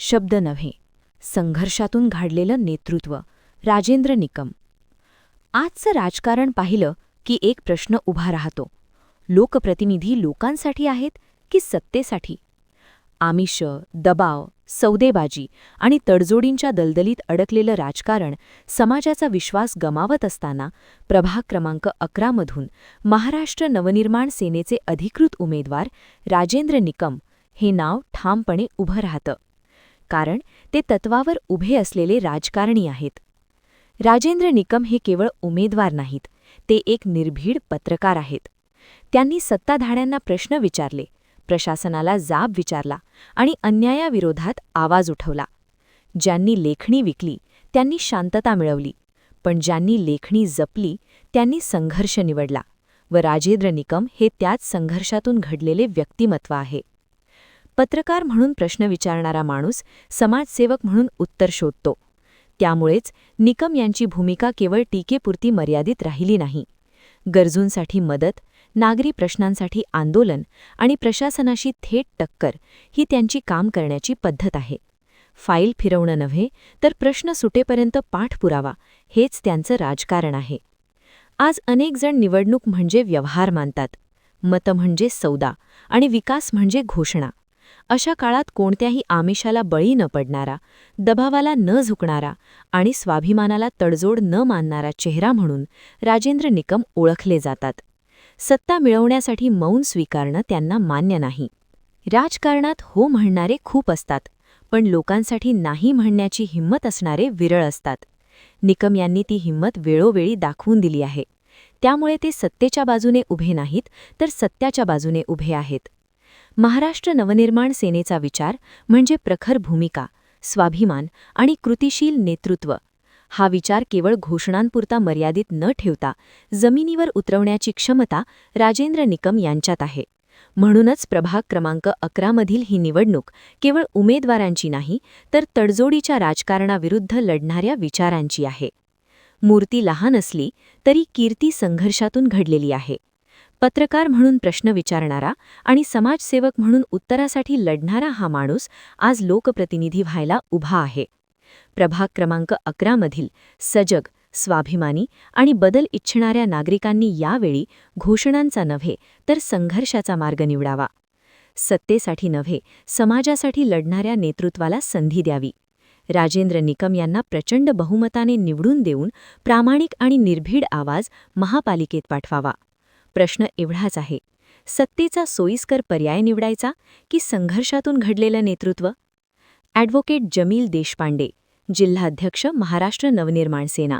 शब्द नव्हे संघर्षातून घडलेलं नेतृत्व. राजेंद्र निकम. आजचं राजकारण पाहिलं की एक प्रश्न उभा राहतो. लोकप्रतिनिधी लोकांसाठी आहेत की सत्तेसाठी? आमिष दबाव सौदेबाजी आणि तडजोडींच्या दलदलीत अडकलेलं राजकारण समाजाचा विश्वास गमावत असताना प्रभाग क्रमांक अकरामधून महाराष्ट्र नवनिर्माण सेनेचे अधिकृत उमेदवार राजेंद्र निकम हे नाव ठामपणे उभं राहतं. कारण ते तत्वावर उभे असलेले राजकारणी आहेत. राजेंद्र निकम हे केवळ उमेदवार नाहीत ते एक निर्भीड पत्रकार आहेत. त्यांनी सत्ताधाड्यांना प्रश्न विचारले प्रशासनाला जाब विचारला आणि अन्यायाविरोधात आवाज उठवला. ज्यांनी लेखणी विकली त्यांनी शांतता मिळवली पण ज्यांनी लेखणी जपली त्यांनी संघर्ष निवडला व राजेंद्र निकम हे त्याच संघर्षातून घडलेले व्यक्तिमत्व आहे. पत्रकार म्हणून प्रश्न विचारणारा माणूस समाजसेवक म्हणून उत्तर शोधतो. त्यामुळेच निकम यांची भूमिका केवळ टीकेपुरती मर्यादित राहिली नाही. गरजूंसाठी मदत नागरी प्रश्नांसाठी आंदोलन आणि प्रशासनाशी थेट टक्कर ही त्यांची काम करण्याची पद्धत आहे. फाईल फिरवणं नव्हे तर प्रश्न सुटेपर्यंत पाठपुरावा हेच त्यांचं राजकारण आहे. आज अनेकजण निवडणूक म्हणजे व्यवहार मानतात. मतं म्हणजे सौदा आणि विकास म्हणजे घोषणा. अशा काळात कोणत्याही आमिषाला बळी न पडणारा दबावाला न झुकणारा आणि स्वाभिमानाला तडजोड न मानणारा चेहरा म्हणून राजेंद्र निकम ओळखले जातात. सत्ता मिळवण्यासाठी मौन स्वीकारणं त्यांना मान्य नाही. राजकारणात हो म्हणणारे खूप असतात पण लोकांसाठी नाही म्हणण्याची हिंमत असणारे विरळ असतात. निकम यांनी ती हिंमत वेळोवेळी दाखवून दिली आहे. त्यामुळे ते सत्तेच्या बाजूने उभे नाहीत तर सत्याच्या बाजूने उभे आहेत. महाराष्ट्र नवनिर्माण सेनेचा विचार म्हणजे प्रखर भूमिका स्वाभिमान आणि कृतिशील नेतृत्व. हा विचार केवळ घोषणांपुरता मर्यादित न ठेवता जमिनीवर उतरवण्याची क्षमता राजेंद्र निकम यांच्यात आहे. म्हणूनच प्रभाग क्रमांक अकरामधील ही निवडणूक केवळ उमेदवारांची नाही तर तडजोडीच्या राजकारणाविरुद्ध लढणाऱ्या विचारांची आहे. मूर्ती लहान असली तरी कीर्ती संघर्षातून घडलेली आहे. पत्रकार म्हणून प्रश्न विचारणारा आणि समाजसेवक म्हणून उत्तरासाठी लढणारा हा माणूस आज लोकप्रतिनिधी व्हायला उभा आहे. प्रभाग क्रमांक अकरामधील सजग स्वाभिमानी आणि बदल इच्छिणाऱ्या नागरिकांनी यावेळी घोषणांचा नव्हे तर संघर्षाचा मार्ग निवडावा. सत्तेसाठी नव्हे समाजासाठी लढणाऱ्या नेतृत्वाला संधी द्यावी. राजेंद्र निकम यांना प्रचंड बहुमताने निवडून देऊन प्रामाणिक आणि निर्भीड आवाज महापालिकेत पाठवावा. प्रश्न एवढाच आहे. सत्तेचा सोयीस्कर पर्याय निवडायचा की संघर्षातून घडलेलं नेतृत्व? ॲडव्होकेट जमील देशपांडे जिल्हाध्यक्ष महाराष्ट्र नवनिर्माण सेना